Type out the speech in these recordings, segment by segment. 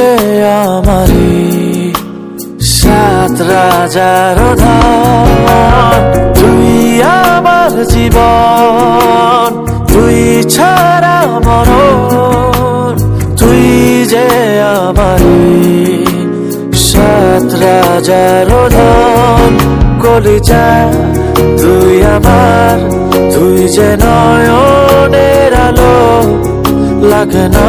যে আমারি সাত রাজার ধন তুই আমার জীবন, তুই ছাড়া মরণ। তুই যে আমারি সাত রাজার ধন কলিজা, তুই আমার, তুই যে নয়নের আলো। লাগে না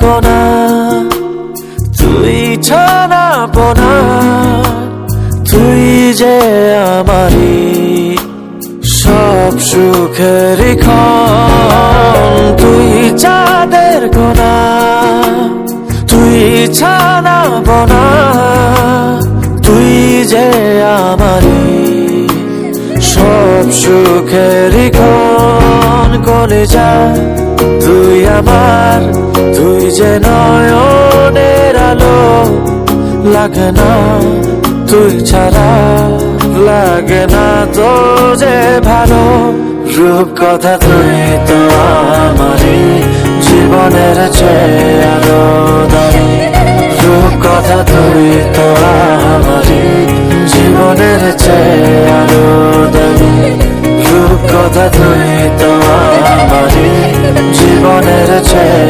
কোনা, তুই ছানা পোনা, তুই যে আমারি সব সুখের তুই চাঁদের কোনা, তুই ছানা পোনা, তুই যে সব সুখের তুই যে নয়নের আলো লাগে না, তুই ছাড়া লাগে না তো যে ভালো। রূপ কথা তুই তো আমারই জীবনের চেয়ে আরও দামি। রূপ কথা তুই তো আমারই জীবনের চেয়ে আরও দামি। রূপ কথা তুই তো আমারই জীবনের চেয়ে